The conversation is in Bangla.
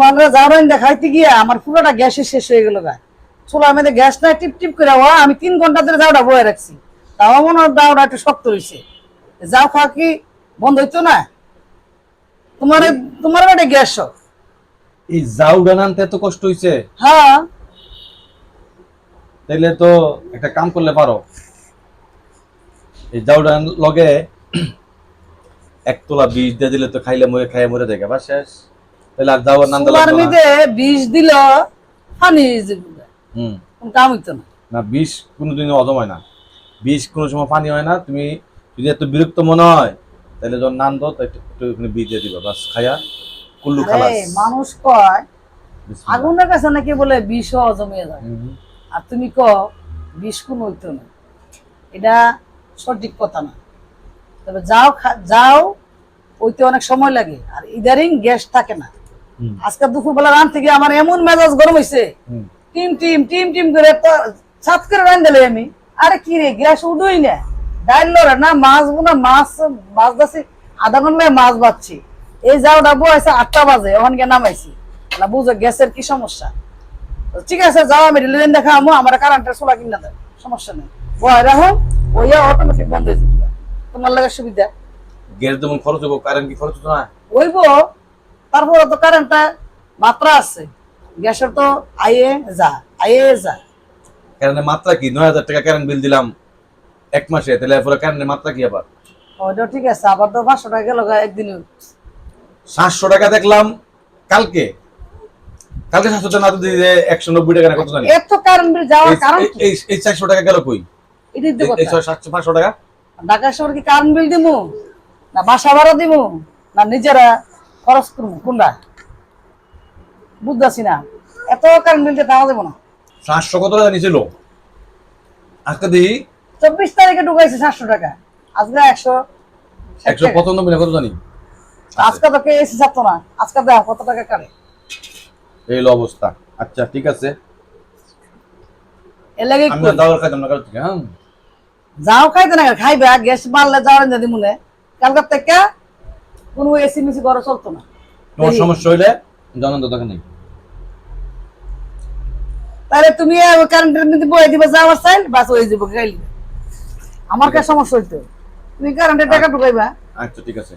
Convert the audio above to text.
মানে যাওয়ার দেখাইতে গিয়া আমার পুরোটা গ্যাসে শেষ হয়ে গেল গা। চুলার মধ্যে গ্যাস নাই টিপ টিপ করে হওয়া আমি তিন ঘণ্টা ধরে যাওয়াটা বয়ে রাখছি। তাও মনে হয় দাওটা একটু শক্ত হয়েছে যাও খাওয়া কি বন্ধ হইতো না? তোমার তোমার বেটে গ্যাস শক। এই জাউডা আনতে এত কষ্ট হইছে? হ্যাঁ। তাইলে তো একটা কাম করলে পারো। এই জাউডা লগে এক তোলা বীজ দিয়ে দিলে তো খাইলে মরে খাইয়ে মরে দেখে বা শেষ। তাহলে আর যাওয়ার বিষ দিল পানি হুম। কোনো কাম হইতো না। না বিষ কোনোদিনও হজম হয় না। বিষ কোনো সময় পানি হয় না। তুমি যদি এত বিরক্ত মনে হয় তাহলে যখন নান দাও একটু একটু দিয়ে দিবা। বাস খায়া কুল্লু খালাস। মানুষ কয় বিসমিল্লাহ। আগুনের কাছে নাকি বলে বিষ জমিয়ে যায়। আর তুমি ক বিষ কোন হইতো না। এটা সঠিক কথা না। তবে যাও ওইতে অনেক সময় লাগে। আর ইদারিং গ্যাস থাকে না। আজকে দুপুরবেলা রান থেকে আমার এমন মেজাজ গরম হয়েছে টিম টিম টিম টিম করে ছাত করে রান দিলে আমি। আরে কি রে গ্যাস উঠোই না। ডাইল না মাছ বোনা মাছ মাছ দাসি আধা ঘন্টায় মাছ বাচ্ছি এই যাও ডাবো আছে আটটা বাজে ওখান গিয়ে নামাইছি। না বুঝো গ্যাসের কি সমস্যা? ঠিক আছে যাও আমি রিলেন দেখা আমো আমার কারেন্টের সোলা কিনা দেয় সমস্যা নেই। বয় রাখো ওই অটোমেটিক বন্ধ হয়ে যাবে। তোমার লাগে সুবিধা। গ্যাস যেমন খরচ হব কারেন্ট কি খরচ না? ওইব তারপরে তো কারেন্টটা মাত্রা আছে। গ্যাসের তো আইয়ে যা আইয়ে যা কারেন্টের মাত্রা কি? নয় হাজার টাকা কারেন্ট বিল দিলাম এক মাসে তাহলে পুরো কারেন্টের মাত্রা কি আবার? ওইটা ঠিক আছে আবার তো পাঁচশো টাকা গেল একদিন। সাতশো টাকা দেখলাম কালকে। কালকে সাতশো টাকা না তো দিয়ে একশো নব্বই টাকা কত জানি। এত কারেন্ট বিল যাওয়ার কারণ এই- কি? এই- চারশো টাকা গেল কই? এটাই তো কথা সাতশো পাঁচশো টাকা। ঢাকা শহর কি কারেন্ট বিল দিমু? না বাসা ভাড়া দিমু? না নিজেরা খরচ করব কোনটা? বুঝতেছি না। এত কারেন্ট বিল দিয়ে পাওয়া যাব না। সাতশো কত টাকা নিয়েছিল আজকে দিই চব্বিশ তারিখে ঢুকাইছে সাতশো টাকা। আজকে একশো একশো। পঁচানব্বই কত জানি? আজকে তো কে এসি ছাড়তো না। আজকে দেখ কত টাকা কাটে। এই অবস্থা। আচ্ছা ঠিক আছে। এর লাগে আমি। দাওয়ার খাইতাম না কারও হ্যাঁ। যাও খাইতে না খাইবে গ্যাস মারলে যাওয়ার যদি মনে কালকার থেকে কোনো এসি মিসি ঘর চলতো না। তোমার সমস্যা হইলে জানান তো নেই তাহলে তুমি কারেন্টের মধ্যে বয়ে দিবে আমার চাইল বাস হয়ে যাব খাইলি আমার কাছে সমস্যা হইতো? তুমি কারেন্টের টাকা ঢুকাইবা। আচ্ছা ঠিক আছে।